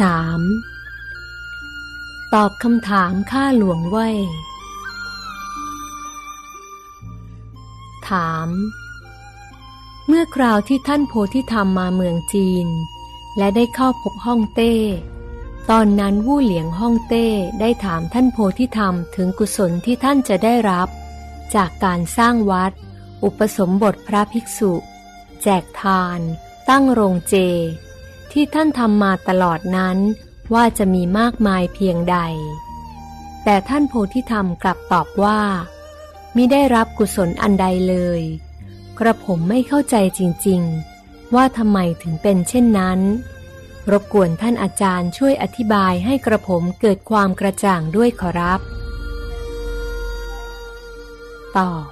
3. ตอบคำถามข้าหลวงเว่ยถาม เมื่อคราวที่ท่านโพธิธรรมมาเมืองจีน และได้เข้าพบฮ่องเต้ ตอนนั้นวู่เหลียงฮ่องเต้ได้ถามท่านโพธิธรรมถึงกุศลที่ท่านจะได้รับ จากการสร้างวัด อุปสมบทพระภิกษุ แจกทาน ตั้งโรงเจ ที่ท่านทำมาตลอดนั้นว่าจะมีมากมายเพียงใด แต่ท่านโพธิธรรมกลับตอบว่ามิได้รับกุศลอันใดเลย กระผมไม่เข้าใจจริงๆ ว่าทำไมถึงเป็นเช่นนั้น รบกวนท่านอาจารย์ช่วยอธิบายให้กระผมเกิดความกระจ่างด้วยขอรับตอบ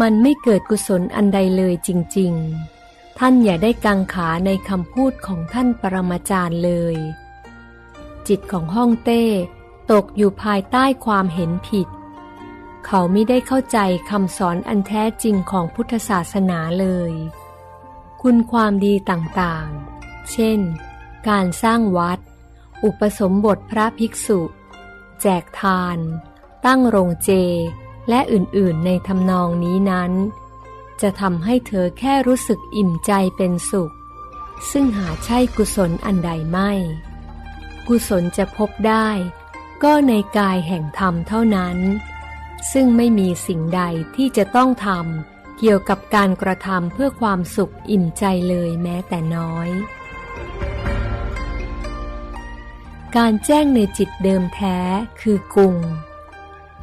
มันไม่เกิดกุศลอันใดเลยจริง ๆ ท่านอย่าได้กังขาในคำพูดของท่านปรมาจารย์เลย จิตของฮ่องเต้ตกอยู่ภายใต้ความเห็นผิด เขาไม่ได้เข้าใจคำสอนอันแท้จริงของพุทธศาสนาเลย คุณความดีต่างๆ เช่น การสร้างวัด อุปสมบทพระภิกษุ แจกทาน ตั้งโรงเจ และอื่นๆในทำนองนี้นั้น จะทำให้เธอแค่รู้สึกอิ่มใจเป็นสุข ซึ่งหาใช่กุศลอันใดไม่ กุศลจะพบได้ ก็ในกายแห่งธรรมเท่านั้น ซึ่งไม่มีสิ่งใดที่จะต้องทำเกี่ยวกับการกระทำเพื่อความสุขอิ่มใจเลยแม้แต่น้อย การแจ้งในจิตเดิมแท้คือกุง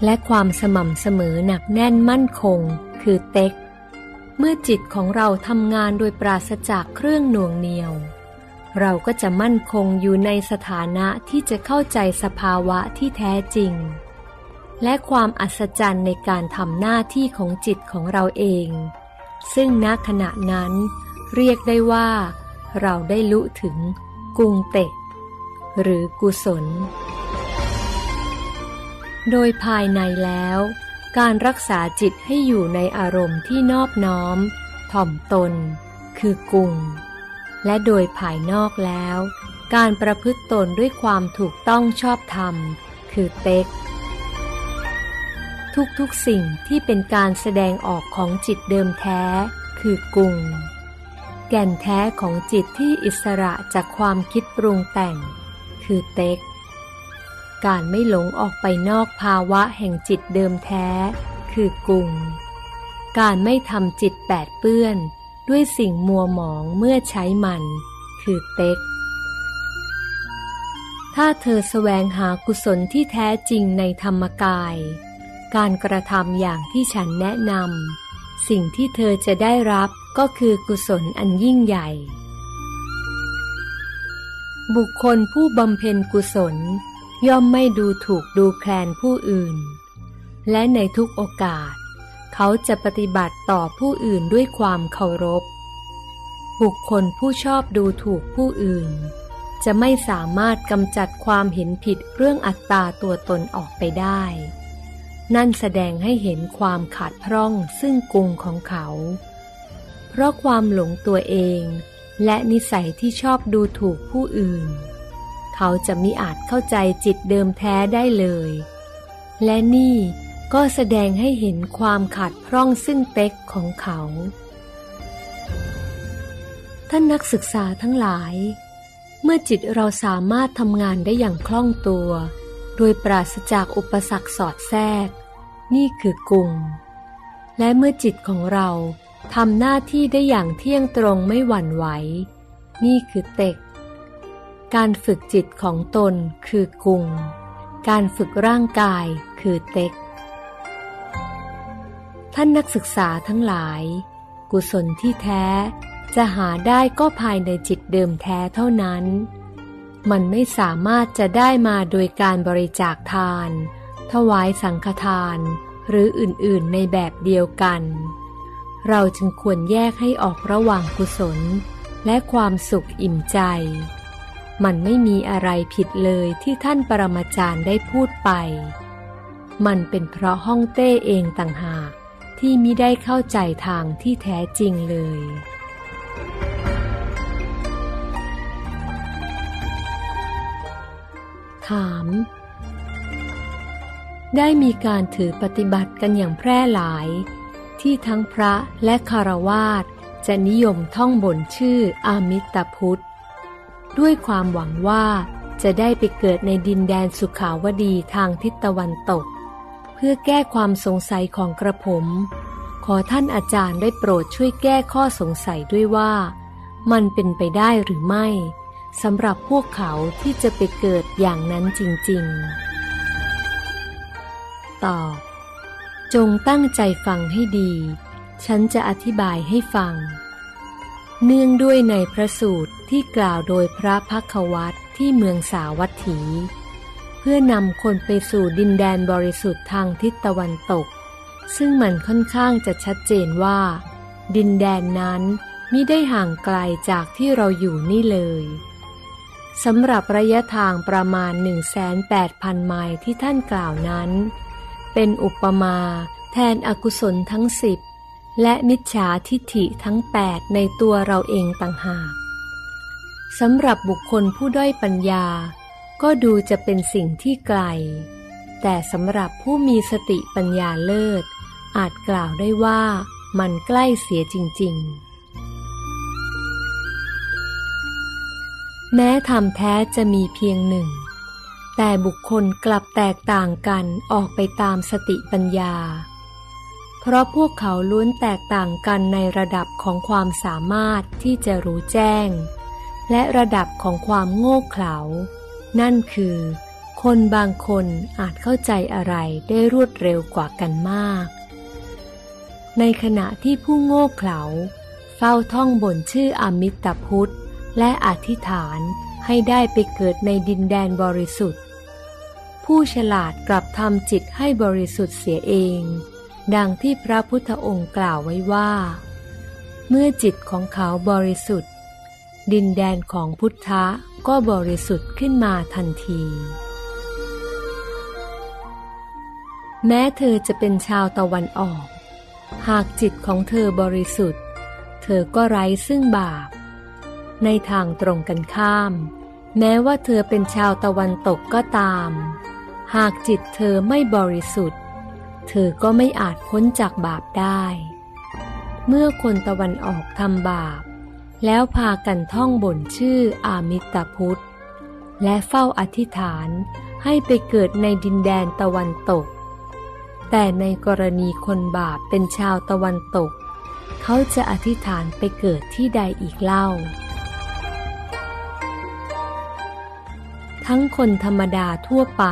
และความสม่ำเสมอหนักแน่นมั่นคง คือเต็ก เมื่อจิตของเราทำงานโดยปราศจากเครื่องหน่วงเหนียว เราก็จะมั่นคงอยู่ในสถานะที่จะเข้าใจสภาวะที่แท้จริง และความอัศจรรย์ในการทำหน้าที่ของจิตของเราเอง ซึ่งณขณะนั้น เรียกได้ว่า เราได้ลุถึง กุงเตะหรือกุศล โดยภายในแล้ว การรักษาจิตให้อยู่ในอารมณ์ที่นอบน้อม ถ่อมตน คือกุงและโดยภายนอกแล้ว การประพฤติตนด้วยความถูกต้องชอบธรรม คือเต็ก ทุกๆสิ่งที่เป็นการแสดงออกของจิตเดิมแท้ คือกุงแก่นแท้ของจิตที่อิสระจากความคิดปรุงแต่ง คือเต็ก การไม่หลงออกไปนอกภาวะแห่งจิตเดิมแท้ คือกุงการไม่ทำจิตแปดเปื้อน ด้วยสิ่งมัวหมองเมื่อใช้มัน คือเต็ก ถ้าเธอแสวงหากุศลที่แท้จริงในธรรมกาย การกระทำอย่างที่ฉันแนะนำสิ่งที่เธอจะได้รับก็คือกุศลอันยิ่งใหญ่ บุคคลผู้บำเพ็ญกุศล ย่อมไม่ดูถูกดูแคลนผู้อื่น และในทุกโอกาส เขาจะปฏิบัติต่อผู้อื่นด้วยความเคารพ บุคคลผู้ชอบดูถูกผู้อื่น จะไม่สามารถกำจัดความเห็นผิดเรื่องอัตตาตัวตนออกไปได้ นั่นแสดงให้เห็นความขาดพร่องซึ่งกุงของเขา เพราะความหลงตัวเอง และนิสัยที่ชอบดูถูกผู้อื่น เขาจะมิอาจเข้าใจจิตเดิมแท้ได้เลย และนี่ก็แสดงให้เห็นความขาดพร่องซึ่งเต็กของเขา ท่านนักศึกษาทั้งหลาย เมื่อจิตเราสามารถทำงานได้อย่างคล่องตัว โดยปราศจากอุปสรรคสอดแทรก นี่คือกุงและเมื่อจิตของเราทำหน้าที่ได้อย่างเที่ยงตรงไม่หวั่นไหว นี่คือเต็ก การฝึกจิตของตนคือกุง การฝึกร่างกายคือเต็ก ท่านนักศึกษาทั้งหลาย กุศลที่แท้จะหาได้ก็ภายในจิตเดิมแท้เท่านั้น มันไม่สามารถจะได้มาโดยการบริจาคทาน ถวายสังฆทาน หรืออื่นๆในแบบเดียวกัน เราจึงควรแยกให้ออกระหว่างกุศลและความสุขอิ่มใจ มันไม่มีอะไรผิดเลยที่ท่านปรมาจารย์ได้พูดไป มันเป็นเพราะห้องเต้เองต่างหากที่มิได้เข้าใจทางที่แท้จริงเลยขาม ได้มีการถือปฏิบัติกันอย่างแพร่หลาย ที่ทั้งพระและคารวาสจะนิยมท่องบนชื่ออามิตพุทธ ด้วยความหวังว่าจะได้ไปเกิดในดินแดนสุขาวดีทางทิศตะวันตก เพื่อแก้ความสงสัยของกระผม ขอท่านอาจารย์ได้โปรดช่วยแก้ข้อสงสัยด้วยว่า มันเป็นไปได้หรือไม่สำหรับพวกเขาที่จะไปเกิดอย่างนั้นจริงๆ ตอบ จงตั้งใจฟังให้ดี ฉันจะอธิบายให้ฟัง เนื่องด้วยในพระสูตรที่กล่าวโดยพระพักวัตที่เมืองสาวัตถี เพื่อนำคนไปสู่ดินแดนบริสุทธิ์ทางทิศตะวันตก ซึ่งมันค่อนข้างจะชัดเจนว่า ดินแดนนั้นมิได้ห่างไกลจากที่เราอยู่นี่เลยสำหรับระยะทางประมาณ 18,000 ไมล์ที่ท่านกล่าวนั้น เป็นอุปมาแทนอกุศลทั้งสิบ และมิจฉาทิฐิทั้ง8ในตัวเราเองต่างหากสำหรับบุคคลผู้ด้อยปัญญา ก็ดูจะเป็นสิ่งที่ไกล แต่สำหรับผู้มีสติปัญญาเลิศ อาจกล่าวได้ว่ามันใกล้เสียจริง ๆ แม้ธรรมแท้จะมีเพียงหนึ่ง แต่บุคคลกลับแตกต่างกันออกไปตามสติปัญญา เพราะพวกเขาล้วนแตกต่างกันในระดับของความสามารถที่จะรู้แจ้ง และระดับของความโง่เขลา นั่นคือ คนบางคนอาจเข้าใจอะไรได้รวดเร็วกว่ากันมาก ในขณะที่ผู้โง่เขลา เฝ้าท่องบนชื่ออมิตพุทธ และอธิษฐานให้ได้ไปเกิดในดินแดนบริสุทธิ์ ผู้ฉลาดกลับทำจิตให้บริสุทธิ์เสียเอง ดังที่พระพุทธองค์กล่าวไว้ว่า เมื่อจิตของเขาบริสุทธิ์ ดินแดนของพุทธะก็บริสุทธิ์ขึ้นมาทันที แม้เธอจะเป็นชาวตะวันออก หากจิตของเธอบริสุทธิ์ เธอก็ไร้ซึ่งบาป ในทางตรงกันข้าม แม้ว่าเธอเป็นชาวตะวันตกก็ตาม หากจิตเธอไม่บริสุทธิ์ เธอก็ไม่อาจพ้นจากบาปได้ เมื่อคนตะวันออกทำบาป แล้วพากันท่องบ่นชื่ออามิตพุทธ และเฝ้าอธิษฐานให้ไปเกิดในดินแดนตะวันตก แต่ในกรณีคนบาปเป็นชาวตะวันตก เขาจะอธิษฐานไปเกิดที่ใดอีกเล่า ทั้งคนธรรมดาทั่วไป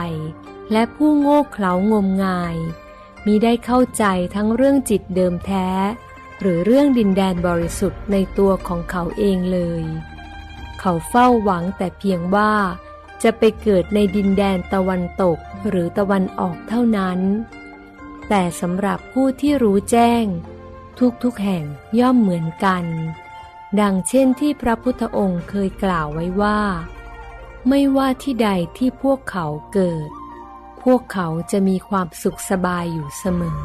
และผู้โง่เขลางมงาย มิได้เข้าใจทั้งเรื่องจิตเดิมแท้ หรือเรื่องดินแดนบริสุทธิ์ในตัวของเขาเองเลย เขาเฝ้าหวังแต่เพียงว่า จะไปเกิดในดินแดนตะวันตกหรือตะวันออกเท่านั้น แต่สำหรับผู้ที่รู้แจ้ง ทุกๆแห่งย่อมเหมือนกัน ดังเช่นที่พระพุทธองค์เคยกล่าวไว้ว่า ไม่ว่าที่ใดที่พวกเขาเกิด พวกเขาจะมีความสุขสบายอยู่เสมอ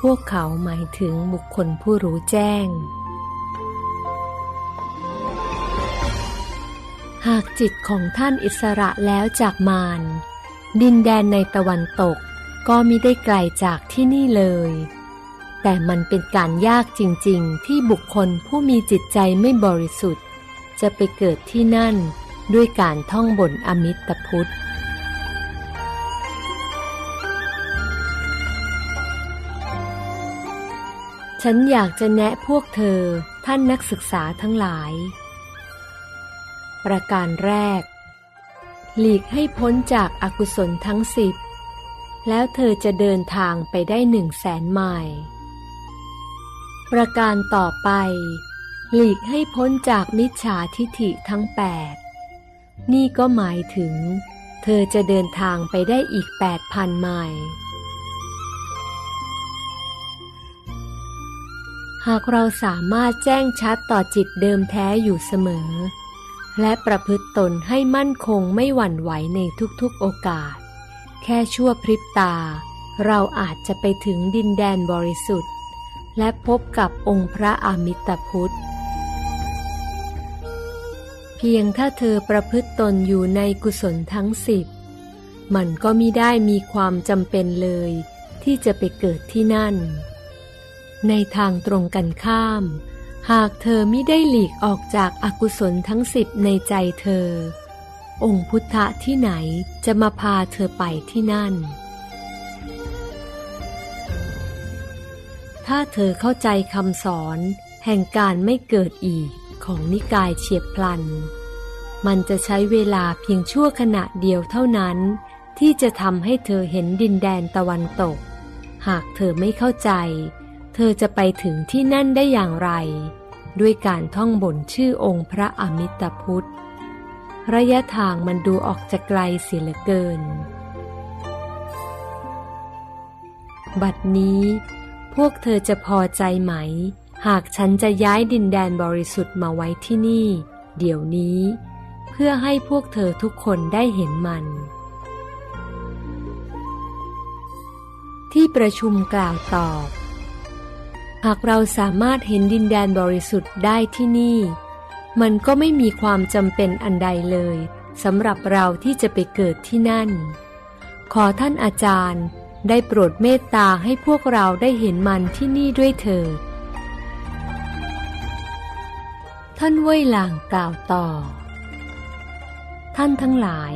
พวกเขาหมายถึงบุคคลผู้รู้แจ้ง หากจิตของท่านอิสระแล้วจากมารดินแดนในตะวันตกก็มิได้ไกลจากที่นี่เลย แต่มันเป็นการยากจริงๆ ที่บุคคลผู้มีจิตใจไม่บริสุทธิ์ จะไปเกิดที่นั่นด้วยการท่องบนอมิตรพุทธ ฉันอยากจะแนะพวกเธอท่านนักศึกษาทั้งหลาย ประการแรก หลีกให้พ้นจากอากุศลทั้งสิบ แล้วเธอจะเดินทางไปได้หนึ่งแสนไมล์ประการต่อไป หลีกให้พ้นจากมิจฉาทิฐิทั้งแปดนี่ก็หมายถึง เธอจะเดินทางไปได้อีกแปดพันไมล์ หากเราสามารถแจ้งชัดต่อจิตเดิมแท้อยู่เสมอ และประพฤติตนให้มั่นคงไม่หวั่นไหวในทุกๆโอกาส แค่ชั่วพริบตา เราอาจจะไปถึงดินแดนบริสุทธิ์ และพบกับองค์พระอามิตพุทธ เพียงถ้าเธอประพฤติตนอยู่ในกุศลทั้งสิบมันก็มิได้มีความจำเป็นเลย ที่จะไปเกิดที่นั่น ในทางตรงกันข้าม หากเธอไมิได้หลีกออกจากอากุศลทั้งสิบในใจเธอ องค์พุทธะที่ไหนจะมาพาเธอไปที่นั่น ถ้าเธอเข้าใจคำสอนแห่งการไม่เกิดอีกของนิกายเฉียบพลัน มันจะใช้เวลาเพียงชั่วขณะเดียวเท่านั้น ที่จะทำให้เธอเห็นดินแดนตะวันตก หากเธอไม่เข้าใจ อจะไปถึงที่นั่นได้อย่างไร ด้วยการท่องบนชื่อองค์พระอมิตรพุทธ ระยะทางมันดูออกจะไกลเสียเหลือเกิน บัดนี้พวกเธอจะพอใจไหม หากฉันจะย้ายดินแดนบริสุทธิ์มาไว้ที่นี่ เดี๋ยวนี้ เพื่อให้พวกเธอทุกคนได้เห็นมัน ที่ประชุมกล่าวตอบ หากเราสามารถเห็นดินแดนบริสุทธิ์ได้ที่นี่ มันก็ไม่มีความจำเป็นอันใดเลยสำหรับเราที่จะไปเกิดที่นั่น ขอท่านอาจารย์ได้โปรดเมตตาให้พวกเราได้เห็นมันที่นี่ด้วยเถิด ท่านเว่ยหลางกล่าวต่อ ท่านทั้งหลาย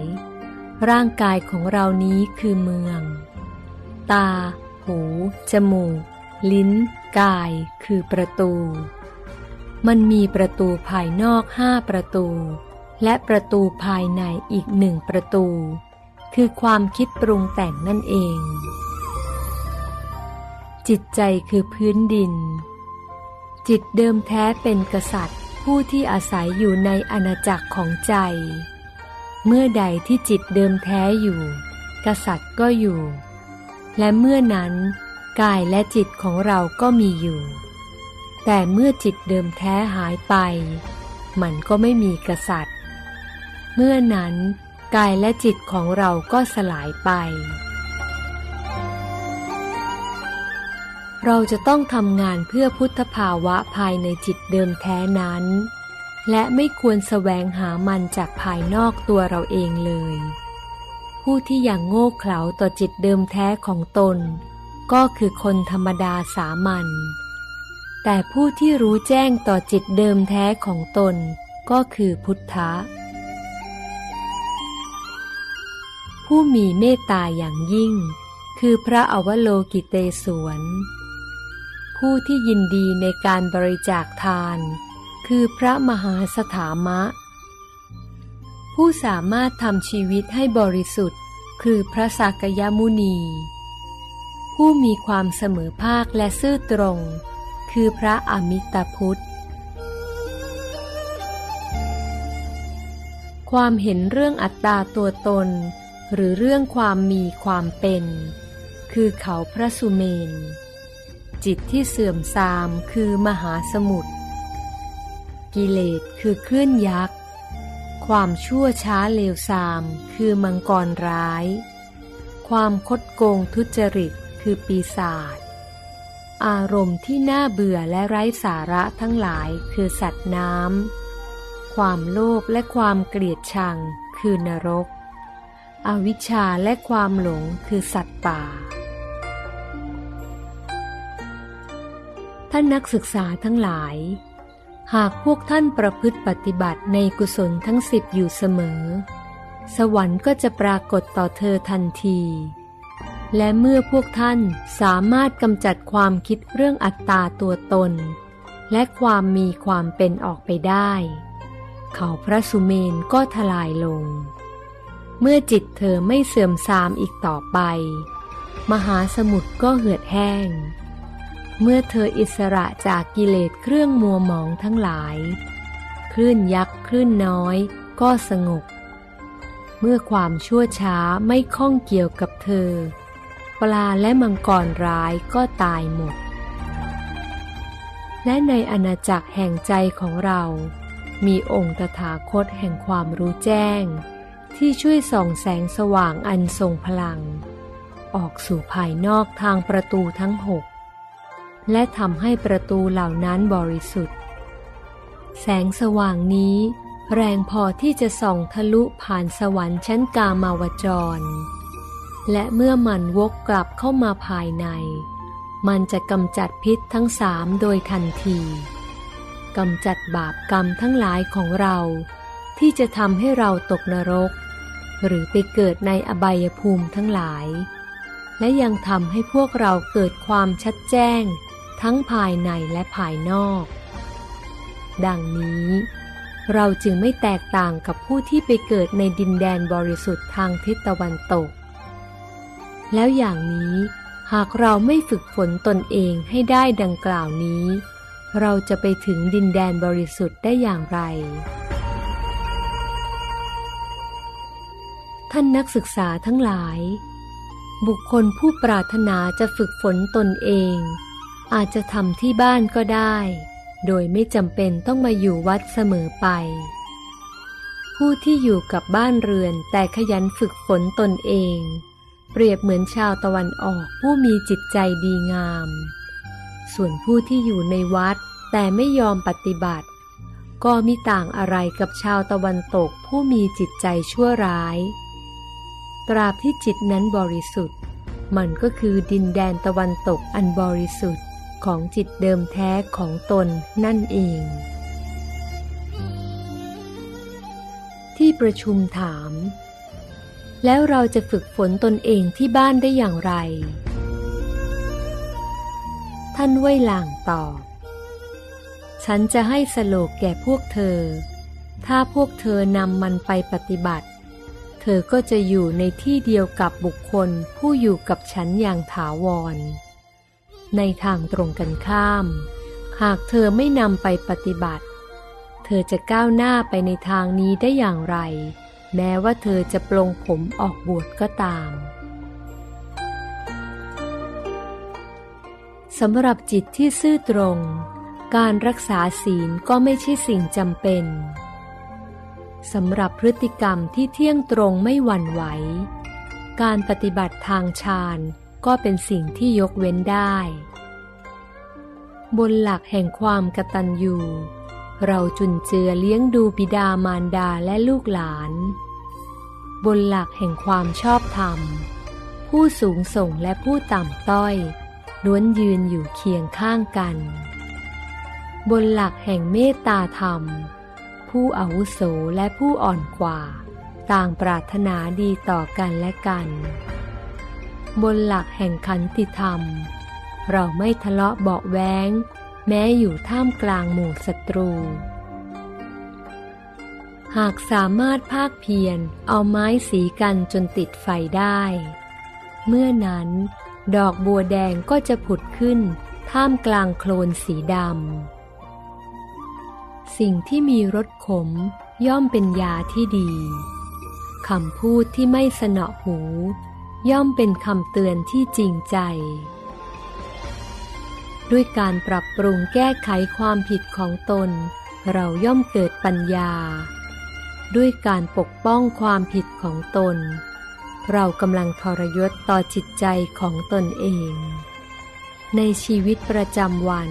ร่างกายของเรานี้คือเมือง ตา หู จมูก ลิ้น กายคือประตู มันมีประตูภายนอกห้าประตู และประตูภายในอีกหนึ่งประตู คือความคิดปรุงแต่งนั่นเอง จิตใจคือพื้นดิน จิตเดิมแท้เป็นกษัตริย์ ผู้ที่อาศัยอยู่ในอาณาจักรของใจ เมื่อใดที่จิตเดิมแท้อยู่ กษัตริย์ก็อยู่ และเมื่อนั้น กายและจิตของเราก็มีอยู่ แต่เมื่อจิตเดิมแท้หายไป มันก็ไม่มีกษัตริย์ เมื่อนั้นกายและจิตของเราก็สลายไป เราจะต้องทำงานเพื่อพุทธภาวะภายในจิตเดิมแท้นั้น และไม่ควรแสวงหามันจากภายนอกตัวเราเองเลย ผู้ที่อย่างโง่เขลาต่อจิตเดิมแท้ของตน ก็คือคนธรรมดาสามัญ แต่ผู้ที่รู้แจ้งต่อจิตเดิมแท้ของตนก็คือพุทธะ ผู้มีเมตตาอย่างยิ่ง คือพระอวโลกิเตศวรผู้ที่ยินดีในการบริจาคทาน คือพระมหาสถามะ ผู้สามารถทำชีวิตให้บริสุทธิ์ คือพระสักยมุนี ผู้มีความเสมอภาคและซื่อตรง คือพระอมิตาพุทธ ความเห็นเรื่องอัตตาตัวตน หรือเรื่องความมีความเป็น คือเขาพระสุเมน จิตที่เสื่อมทรามคือมหาสมุทรกิเลสคือคลื่นยักษ์ ความชั่วช้าเลวทรามคือมังกรร้าย ความคดโกงทุจริต คือปีศาจอารมณ์ที่น่าเบื่อและไร้สาระทั้งหลายคือสัตว์น้ำ ความโลภและความเกลียดชังคือนรก อวิชชาและความหลงคือสัตว์ป่า ท่านนักศึกษาทั้งหลาย หากพวกท่านประพฤติปฏิบัติในกุศลทั้งสิบอยู่เสมอ สวรรค์ก็จะปรากฏต่อเธอทันที และเมื่อพวกท่านสามารถกำจัดความคิดเรื่องอัตตาตัวตน และความมีความเป็นออกไปได้ เขาพระสุเมนก็ทลายลง เมื่อจิตเธอไม่เสื่อมทรามอีกต่อไป มหาสมุทรก็เหือดแห้ง เมื่อเธออิสระจากกิเลสเครื่องมัวหมองทั้งหลาย คลื่นยักษ์คลื่นน้อยก็สงบ เมื่อความชั่วช้าไม่ข้องเกี่ยวกับเธอ ปลาและมังกรร้ายก็ตายหมด และในอาณาจักรแห่งใจของเรา มีองค์ตถาคตแห่งความรู้แจ้ง ที่ช่วยส่องแสงสว่างอันทรงพลัง ออกสู่ภายนอกทางประตูทั้งหกและทำให้ประตูเหล่านั้นบริสุทธิ์ แสงสว่างนี้แรงพอที่จะส่องทะลุผ่านสวรรค์ชั้นกามาวจร และเมื่อมันวกกลับเข้ามาภายใน มันจะกำจัดพิษทั้งสามโดยทันทีกำจัดบาปกรรมทั้งหลายของเรา ที่จะทำให้เราตกนรก หรือไปเกิดในอบายภูมิทั้งหลาย และยังทำให้พวกเราเกิดความชัดแจ้ง ทั้งภายในและภายนอก ดังนี้ เราจึงไม่แตกต่างกับผู้ที่ไปเกิดในดินแดนบริสุทธิ์ทางทิศตะวันตก แล้วอย่างนี้หากเราไม่ฝึกฝนตนเองให้ได้ดังกล่าวนี้ เราจะไปถึงดินแดนบริสุทธิ์ได้อย่างไร ท่านนักศึกษาทั้งหลาย บุคคลผู้ปรารถนาจะฝึกฝนตนเอง อาจจะทำที่บ้านก็ได้ โดยไม่จำเป็นต้องมาอยู่วัดเสมอไป ผู้ที่อยู่กับบ้านเรือนแต่ขยันฝึกฝนตนเอง เปรียบเหมือนชาวตะวันออกผู้มีจิตใจดีงาม ส่วนผู้ที่อยู่ในวัดแต่ไม่ยอมปฏิบัติ ก็มิต่างอะไรกับชาวตะวันตกผู้มีจิตใจชั่วร้าย ตราบที่จิตนั้นบริสุทธิ์ มันก็คือดินแดนตะวันตกอันบริสุทธิ์ของจิตเดิมแท้ของตนนั่นเอง ที่ประชุมถาม แล้วเราจะฝึกฝนตนเองที่บ้านได้อย่างไร ท่านว่ยหลางตอบ ฉันจะให้สโลกแก่พวกเธอ ถ้าพวกเธอนำมันไปปฏิบัติ เธอก็จะอยู่ในที่เดียวกับบุคคลผู้อยู่กับฉันอย่างถาวร ในทางตรงกันข้าม หากเธอไม่นำไปปฏิบัติ เธอจะก้าวหน้าไปในทางนี้ได้อย่างไร แม้ว่าเธอจะปลงผมออกบวชก็ตามสำหรับจิตที่ซื่อตรง การรักษาศีลก็ไม่ใช่สิ่งจำเป็นสำหรับพฤติกรรมที่เที่ยงตรงไม่หวั่นไหว การปฏิบัติทางฌานก็เป็นสิ่งที่ยกเว้นได้ บนหลักแห่งความกตัญญู เราจุนเจือเลี้ยงดูบิดามารดาและลูกหลาน บนหลักแห่งความชอบธรรม ผู้สูงส่งและผู้ต่ำต้อยล้วนยืนอยู่เคียงข้างกัน บนหลักแห่งเมตตาธรรม ผู้อาวุโสและผู้อ่อนกว่า ต่างปรารถนาดีต่อกันและกัน บนหลักแห่งขันติธรรม เราไม่ทะเลาะเบาแว้ง แม้อยู่ท่ามกลางหมู่ศัตรู หากสามารถภาคเพียรเอาไม้สีกันจนติดไฟได้ เมื่อนั้น ดอกบัวแดงก็จะผุดขึ้น ท่ามกลางโคลนสีดำ สิ่งที่มีรสขมย่อมเป็นยาที่ดี คำพูดที่ไม่สนอหู ย่อมเป็นคำเตือนที่จริงใจ ด้วยการปรับปรุงแก้ไขความผิดของตน เราย่อมเกิดปัญญา ด้วยการปกป้องความผิดของตน เรากำลังทรยศต่อจิตใจของตนเอง ในชีวิตประจำวัน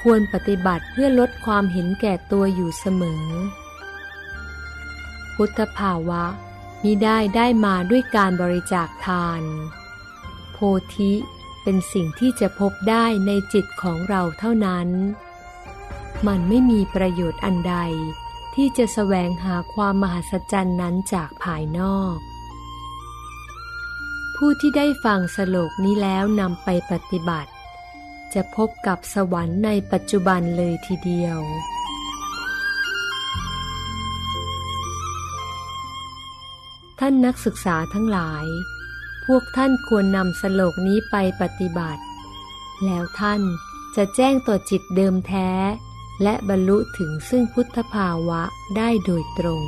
ควรปฏิบัติเพื่อลดความเห็นแก่ตัวอยู่เสมอ พุทธภาวะมิได้ได้มาด้วยการบริจาคทาน โพธิ เป็นสิ่งที่จะพบได้ในจิตของเราเท่านั้น มันไม่มีประโยชน์อันใด ที่จะแสวงหาความมหัศจรรย์นั้นจากภายนอก ผู้ที่ได้ฟังสโลกนี้แล้วนำไปปฏิบัติ จะพบกับสวรรค์ในปัจจุบันเลยทีเดียวท่านนักศึกษาทั้งหลาย วกท่านควรนำสโลกนี้ไปปฏิบัติ แล้วท่านจะแจ้งต่อจิตเดิมแท้ และบรรลุถึงซึ่งพุทธภาวะได้โดยตรง